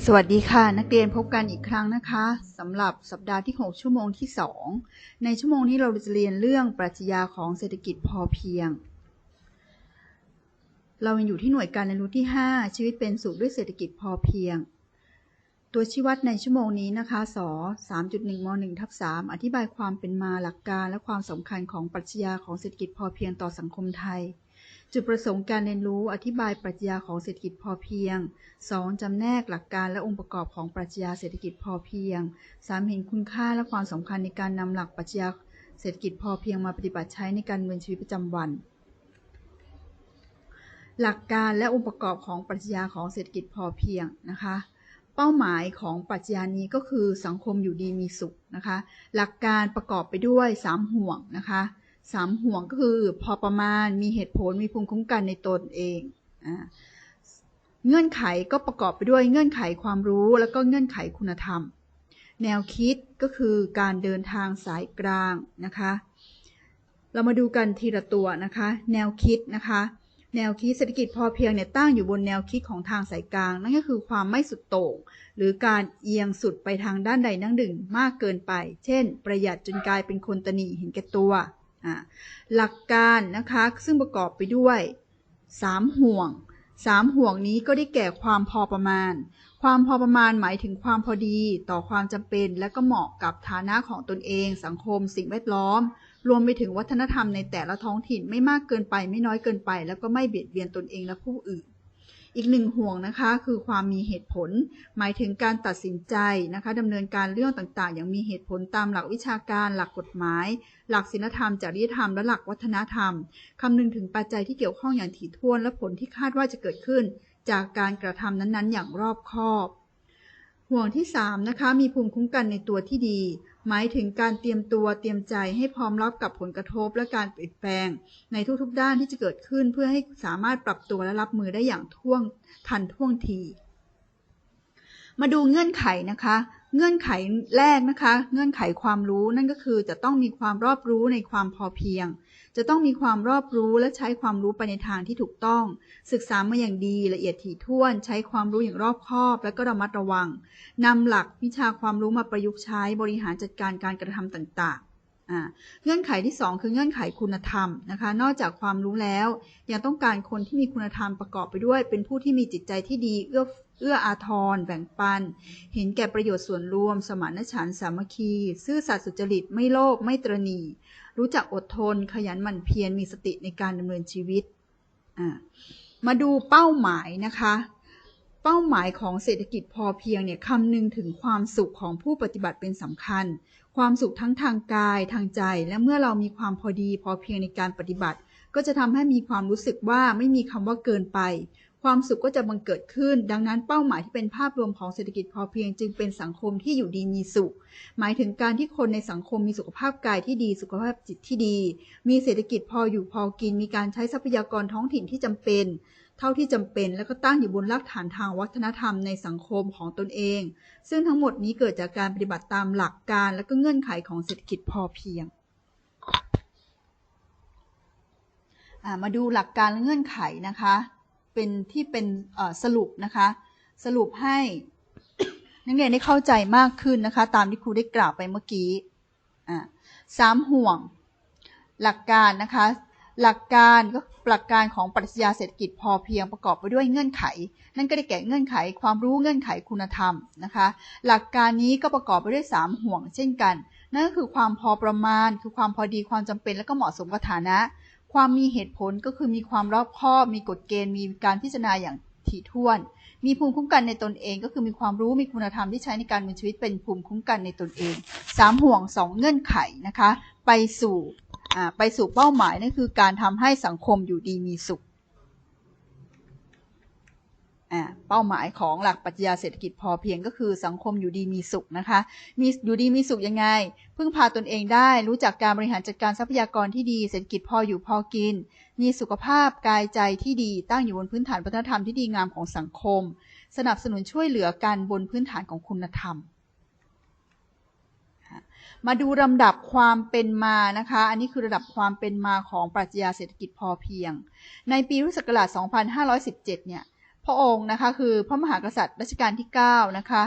สวัสดีค่ะ นักเรียนพบกันอีกครั้งนะคะสำหรับสัปดาห์ที่ 6 ชั่วโมงที่ 2 ในชั่วโมงนี้เราจะเรียนเรื่องปรัชญาของเศรษฐกิจพอเพียง เรายังอยู่ที่หน่วยการเรียนรู้ที่ 5 ชีวิตเป็นสุขด้วยเศรษฐกิจพอเพียง ตัวชี้วัดในชั่วโมงนี้นะคะส3.1ม1ทับ3อธิบายความเป็นมาหลักการและความสำคัญของปรัชญาของเศรษฐกิจพอเพียงต่อสังคมไทย จุดประสงค์การเรียนรู้อธิบายปรัชญาของเศรษฐกิจพอเพียง 2. จำแนกหลักการและองค์ประกอบของปรัชญาเศรษฐกิจพอเพียง 3. เห็นคุณค่าและความสำคัญในการนำหลักปรัชญาเศรษฐกิจพอเพียงมาปฏิบัติใช้ในการดำเนินชีวิตประจำวัน หลักการและองค์ประกอบของปรัชญาของเศรษฐกิจพอเพียงนะคะเป้าหมายของปรัชญานี้ก็คือสังคมอยู่ดีมีสุขนะคะ หลักการประกอบไปด้วย 3 ห่วงนะคะ สามห่วงก็คือพอประมาณมีเหตุผลมีภูมิคุ้มกันในตนเองอเงื่อนไขก็ประกอบไปด้วยเงื่อนไขความรู้ แล้วก็เงื่อนไขคุณธรรม แนวคิดก็คือการเดินทางสายกลางนะคะ เรามาดูกันทีละตัวนะคะ แนวคิดนะคะ แนวคิดเศรษฐกิจพอเพียงเนี่ยตั้งอยู่บนแนวคิดของทางสายกลาง นั่นก็คือความไม่สุดโต่งหรือการเอียงสุดไปทางด้านใดนั่งดึงมากเกินไป เช่น ประหยัดจนกลายเป็นคนตนีเห็นแก่ตัว หลักการนะคะซึ่งประกอบไปด้วย 3 ห่วง 3 ห่วงนี้ก็ได้แก่ความพอประมาณ ความพอประมาณหมายถึงความพอดีต่อความจำเป็น และก็เหมาะกับฐานะของตนเอง สังคม สิ่งแวดล้อม รวมไปถึงวัฒนธรรมในแต่ละท้องถิ่นไม่มากเกินไปไม่น้อยเกินไป แล้วก็ไม่เบียดเบียนตนเองและผู้อื่น อีกหนึ่งห่วงนะคะ คือความมีเหตุผล หมายถึงการตัดสินใจนะคะดำเนินการเรื่องต่างๆ อย่างมีเหตุผลตามหลักวิชาการ หลักกฎหมาย หลักศีลธรรมจริยธรรมและหลักวัฒนธรรมคำนึงถึงปัจจัยที่เกี่ยวข้องอย่างถี่ถ้วน และผลที่คาดว่าจะเกิดขึ้น จากการกระทำนั้นๆ อย่างรอบคอบ ห่วงที่3นะคะมีภูมิคุ้มกันในตัวที่ดี หมายถึงการเตรียมตัวเตรียมใจให้พร้อมรับกับผลกระทบและการเปลี่ยนแปลง ในทุกๆด้านที่จะเกิดขึ้นเพื่อให้สามารถปรับตัวและรับมือได้อย่างท่วงทันท่วงที มาดูเงื่อนไขนะคะ เงื่อนไขแรกนะคะ เงื่อนไขความรู้นั่นก็คือจะต้องมีความรอบรู้ในความพอเพียง จะต้องมีความรอบรู้และใช้ความรู้ไปในทางที่ถูกต้อง ศึกษามาอย่างดีละเอียดถี่ถ้วน ใช้ความรู้อย่างรอบคอบ และก็ระมัดระวังนำหลักวิชาความรู้มาประยุกต์ใช้บริหารจัดการการกระทำต่างๆ เงื่อนไขที่ 2 คือเงื่อนไขคุณธรรมนะคะ นอกจากความรู้แล้ว ยังต้องการคนที่มีคุณธรรมประกอบไปด้วย เป็นผู้ที่มีจิตใจที่ดีเอื้อเอื้ออาทร แบ่งปัน เห็นแก่ประโยชน์ส่วนรวม สมานฉันท์สามัคคี ซื่อสัตย์สุจริตไม่โลภไม่ตรณี รู้จักอดทน ขยันหมั่นเพียรมีสติในการดำเนินชีวิต มาดูเป้าหมายนะคะ เป้าหมายของเศรษฐกิจพอเพียงเนี่ยคำนึงถึงความสุขของผู้ปฏิบัติเป็นสำคัญ ความสุขทั้งทางกายทางใจ และเมื่อเรามีความพอดีพอเพียงในการปฏิบัติ ก็จะทำให้มีความรู้สึกว่าไม่มีคำว่าเกินไป ความสุขก็จะบังเกิดขึ้น ดังนั้นเป้าหมายที่เป็นภาพรวมของเศรษฐกิจพอเพียงจึงเป็นสังคมที่อยู่ดีมีสุข หมายถึงการที่คนในสังคมมีสุขภาพกายที่ดีสุขภาพจิตที่ดี มีเศรษฐกิจพออยู่พอกิน มีการใช้ทรัพยากรท้องถิ่นที่จำเป็น เท่าที่จำเป็นและก็ตั้งอยู่บนรากฐานทางวัฒนธรรมในสังคมของตนเอง ซึ่งทั้งหมดนี้เกิดจากการปฏิบัติตามหลักการและก็เงื่อนไขของเศรษฐกิจพอเพียงมาดูหลักการและเงื่อนไขนะคะ เป็นที่เป็นสรุปนะคะ สรุปให้นักเรียนได้เข้าใจมากขึ้นนะคะ ตามที่ครูได้กล่าวไปเมื่อกี้สามห่วง หลักการนะคะ หลักการก็หลักการของปรัชญาเศรษฐกิจพอเพียงประกอบไปด้วยเงื่อนไข นั่นก็ได้แก่เงื่อนไขความรู้เงื่อนไขคุณธรรมนะคะ หลักการนี้ก็ประกอบไปด้วย 3 ห่วงเช่นกัน นั่นก็คือความพอประมาณ คือความพอดีความจำเป็นและก็เหมาะสมกับฐานะ ความมีเหตุผลก็คือมีความรอบคอบ มีกฎเกณฑ์ มีการพิจารณาอย่างถี่ถ้วน มีภูมิคุ้มกันในตนเอง ก็คือมีความรู้มีคุณธรรมที่ใช้ในการดำเนินชีวิตเป็นภูมิคุ้มกันในตนเอง 3 ห่วง 2 เงื่อนไขนะคะ ไปสู่ ไปสู่เป้าหมายนั่นคือการทำให้สังคมอยู่ดีมีสุข เป้าหมายของหลักปรัชญาเศรษฐกิจพอเพียงก็คือสังคมอยู่ดีมีสุขนะคะ มีอยู่ดีมีสุขยังไง พึ่งพาตนเองได้ รู้จักการบริหารจัดการทรัพยากรที่ดี เศรษฐกิจพออยู่พอกิน มีสุขภาพกายใจที่ดี ตั้งอยู่บนพื้นฐานวัฒนธรรมที่ดีงามของสังคม สนับสนุนช่วยเหลือกันบนพื้นฐานของคุณธรรม มาดูลำดับความเป็นมานะคะ อันนี้คือระดับความเป็นมาของปรัชญาเศรษฐกิจพอเพียง ในปีพุทธศักราช 2517 เนี่ย พระองค์นะคะคือพระมหากษัตริย์รัชกาลที่ 9 นะคะ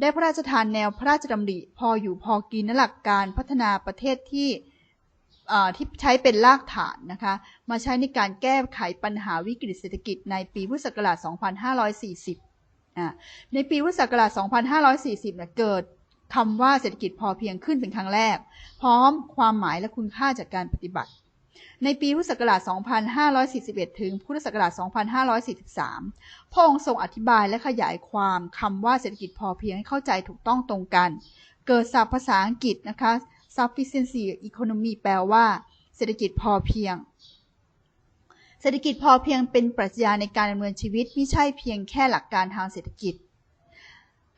ได้พระราชทานแนวพระราชดำริพออยู่พอกินและหลักการพัฒนาประเทศที่ที่ใช้เป็นรากฐานนะคะ มาใช้ในการแก้ไขปัญหาวิกฤตเศรษฐกิจในปีพุทธศักราช 2540 ในปีพุทธศักราช 2540เนี่ยเกิด คำว่าเศรษฐกิจพอเพียงขึ้นเป็นครั้งแรก พร้อมความหมายและคุณค่าจากการปฏิบัติ ในปีพุทธศักราช 2541 ถึงพุทธศักราช 2543 พระองค์ทรงอธิบายและขยายความคำว่าเศรษฐกิจพอเพียงให้เข้าใจถูกต้องตรงกัน เกิดศัพท์ภาษาอังกฤษนะคะ sufficiency economy แปลว่า เศรษฐกิจพอเพียงเศรษฐกิจพอเพียงเป็นปรัชญาในการดำเนินชีวิตไม่ใช่เพียงแค่หลักการทางเศรษฐกิจ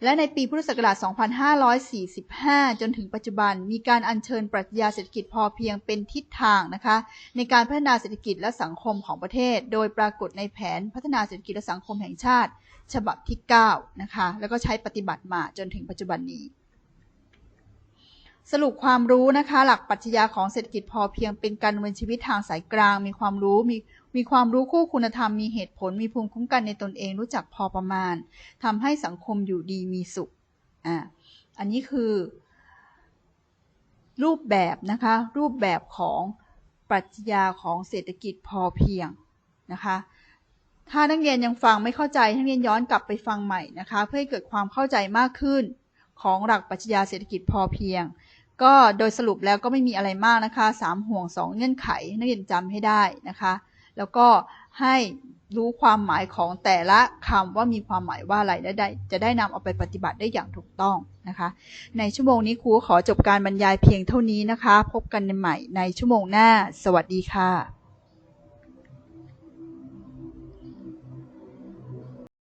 และในปีพุทธศักราช 2545 จนถึงปัจจุบันมีการอัญเชิญปรัชญาเศรษฐกิจพอเพียงเป็นทิศทางนะคะในการพัฒนาเศรษฐกิจและสังคมของประเทศ โดยปรากฏในแผนพัฒนาเศรษฐกิจและสังคมแห่งชาติ ฉบับที่9นะคะแล้วก็ใช้ปฏิบัติมาจนถึงปัจจุบันนี้สรุปความรู้นะคะ หลักปรัชญาของเศรษฐกิจพอเพียงเป็นการดำเนินชีวิตทางสายกลาง มีความรู้มี มีความรู้คู่คุณธรรมมีเหตุผลมีภูมิคุ้มกันในตนเองรู้จักพอประมาณทำให้สังคมอยู่ดีมีสุขอ่าอันนี้คือ รูปแบบนะคะ รูปแบบของปรัชญาของเศรษฐกิจพอเพียงนะคะถ้านักเรียนยังฟังไม่เข้าใจนักเรียนย้อนกลับไปฟังใหม่นะคะ เพื่อให้เกิดความเข้าใจมากขึ้นของหลักปรัชญาเศรษฐกิจพอเพียง ก็โดยสรุปแล้วก็ไม่มีอะไรมากนะคะสามห่วงสองเงื่อนไขนักเรียนจำให้ได้นะคะ แล้วก็ให้รู้ความหมายของแต่ละคำว่ามีความหมายว่าอะไรและได้จะได้นำเอาไปปฏิบัติได้อย่างถูกต้องนะคะ ในชั่วโมงนี้ครูขอจบการบรรยายเพียงเท่านี้นะคะ พบกันในใหม่ในชั่วโมงหน้า สวัสดีค่ะ